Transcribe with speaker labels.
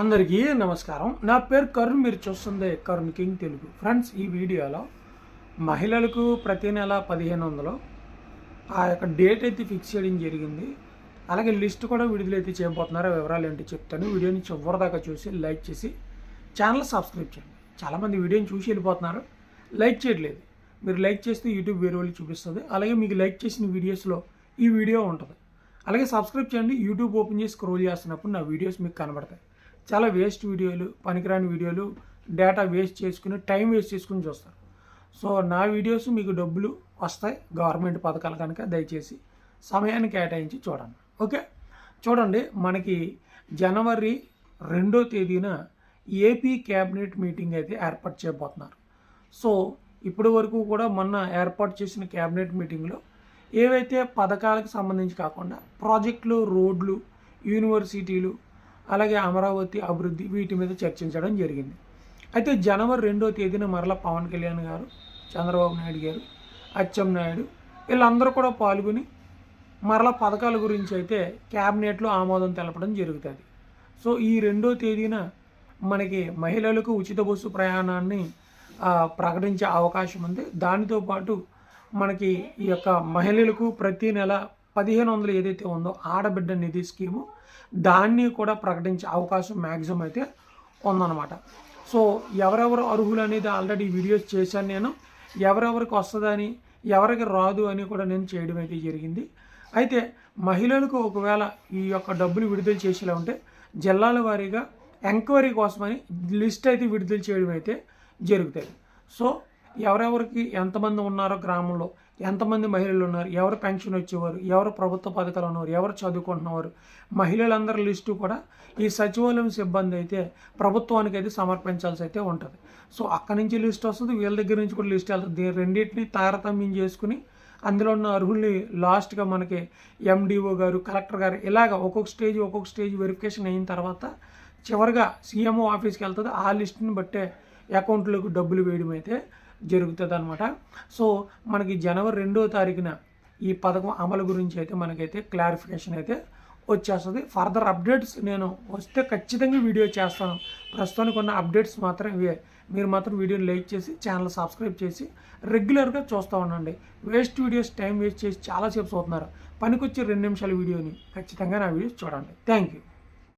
Speaker 1: అందరికీ నమస్కారం. నా పేరు కరుణ్ మీరు చూస్తుంది కరుణ్ కింగ్ తెలుగు. ఫ్రెండ్స్ ఈ వీడియోలో మహిళలకు ప్రతి నెల పదిహేను వందలు. ఆ యొక్క డేట్ అయితే ఫిక్స్ చేయడం జరిగింది. అలాగే లిస్ట్ కూడా విడుదలైతే చేయబోతున్నారో. వివరాలు ఏంటి చెప్తాను. వీడియోని చివరిదాకా చూసి లైక్ చేసి ఛానల్ సబ్స్క్రైబ్ చేయండి. చాలామంది వీడియోని చూసి వెళ్ళిపోతున్నారు. లైక్ చేయట్లేదు. మీరు లైక్ చేస్తే యూట్యూబ్ వేరే వాళ్ళు చూపిస్తుంది. అలాగే మీకు లైక్ చేసిన వీడియోస్లో ఈ వీడియో ఉంటుంది. అలాగే సబ్స్క్రైబ్ చేయండి. యూట్యూబ్ ఓపెన్ చేసి స్క్రోల్ చేస్తున్నప్పుడు నా వీడియోస్ మీకు కనబడతాయి. చాలా వేస్ట్ వీడియోలు పనికిరాని వీడియోలు డేటా వేస్ట్ చేసుకుని టైం వేస్ట్ చేసుకుని చూస్తారు. సో నా వీడియోస్ మీకు డబ్బులు వస్తాయి గవర్నమెంట్ పథకాలు కనుక దయచేసి సమయాన్ని కేటాయించి చూడండి. ఓకే? చూడండి మనకి జనవరి రెండో తేదీన ఏపీ క్యాబినెట్ మీటింగ్ అయితే ఏర్పాటు చేయబోతున్నారు. సో ఇప్పటి వరకు కూడా మొన్న ఏర్పాటు చేసిన క్యాబినెట్ మీటింగ్లో ఏవైతే పథకాలకు సంబంధించి కాకుండా ప్రాజెక్టులు రోడ్లు యూనివర్సిటీలు అలాగే అమరావతి అభివృద్ధి వీటి మీద చర్చించడం జరిగింది. అయితే జనవరి రెండో తేదీన మరలా పవన్ కళ్యాణ్ గారు చంద్రబాబు నాయుడు గారు అచ్చెం నాయుడు వీళ్ళందరూ కూడా పాల్గొని మరల పథకాల గురించి అయితే క్యాబినెట్లో ఆమోదం తెలపడం జరుగుతుంది. సో ఈ రెండో తేదీన మనకి మహిళలకు ఉచిత బస్సు ప్రయాణాన్ని ప్రకటించే అవకాశం ఉంది. దానితో పాటు మనకి ఈ యొక్క మహిళలకు ప్రతి నెల పదిహేను వందలు ఏదైతే ఉందో ఆడబిడ్డ నిధి స్కీము దాన్ని కూడా ప్రకటించే అవకాశం మ్యాక్సిమం అయితే ఉందన్నమాట. సో ఎవరెవరు అర్హులు అనేది ఆల్రెడీ వీడియోస్ చేశాను నేను. ఎవరెవరికి వస్తుందని ఎవరికి రాదు అని కూడా నేను చేయడం అయితే జరిగింది. అయితే మహిళలకు ఒకవేళ ఈ యొక్క డబ్బులు విడుదల చేసేలా ఉంటే జిల్లాల వారీగా ఎంక్వైరీ కోసమని లిస్ట్ అయితే విడుదల చేయడం అయితే జరుగుతుంది సో ఎవరెవరికి ఎంతమంది ఉన్నారో గ్రామంలో ఎంతమంది మహిళలు ఉన్నారు? ఎవరు పెన్షన్ వచ్చేవారు? ఎవరు ప్రభుత్వ పథకాలు ఉన్నవారు? ఎవరు చదువుకుంటున్నవారు? మహిళలందరి లిస్టు కూడా ఈ సచివాలయం సిబ్బంది అయితే ప్రభుత్వానికి అయితే సమర్పించాల్సి అయితే ఉంటుంది. సో అక్కడి నుంచి లిస్ట్ వస్తుంది. వీళ్ళ దగ్గర నుంచి కూడా లిస్ట్ వెళ్తుంది. దీని రెండింటిని తారతమ్యం చేసుకుని అందులో ఉన్న అర్హుల్ని లాస్ట్గా మనకి ఎండిఓ గారు కలెక్టర్ గారు ఇలాగ ఒక్కొక్క స్టేజ్ ఒక్కొక్క స్టేజ్ వెరిఫికేషన్ అయిన తర్వాత చివరిగా సీఎంఓ ఆఫీస్కి వెళ్తుంది. ఆ లిస్ట్ని బట్టే అకౌంట్లోకి డబ్బులు వేయడం అయితే జరుగుతుంది అనమాట సో మనకి జనవరి రెండో తారీఖున ఈ పథకం అమలు గురించి అయితే మనకైతే క్లారిఫికేషన్ అయితే వచ్చేస్తుంది. ఫర్దర్ అప్డేట్స్ నేను వస్తే ఖచ్చితంగా వీడియో చేస్తాను. ప్రస్తుతానికి ఉన్న అప్డేట్స్ మాత్రం ఇవే. మీరు మాత్రం వీడియోని లైక్ చేసి ఛానల్ సబ్స్క్రైబ్ చేసి రెగ్యులర్గా చూస్తూ ఉండండి. వేస్ట్ వీడియోస్ టైం వేస్ట్ చేసి చాలాసేపు చూస్తున్నారు. పనికొచ్చే రెండు నిమిషాల వీడియోని ఖచ్చితంగా నా వీడియోస్ చూడండి. Thank you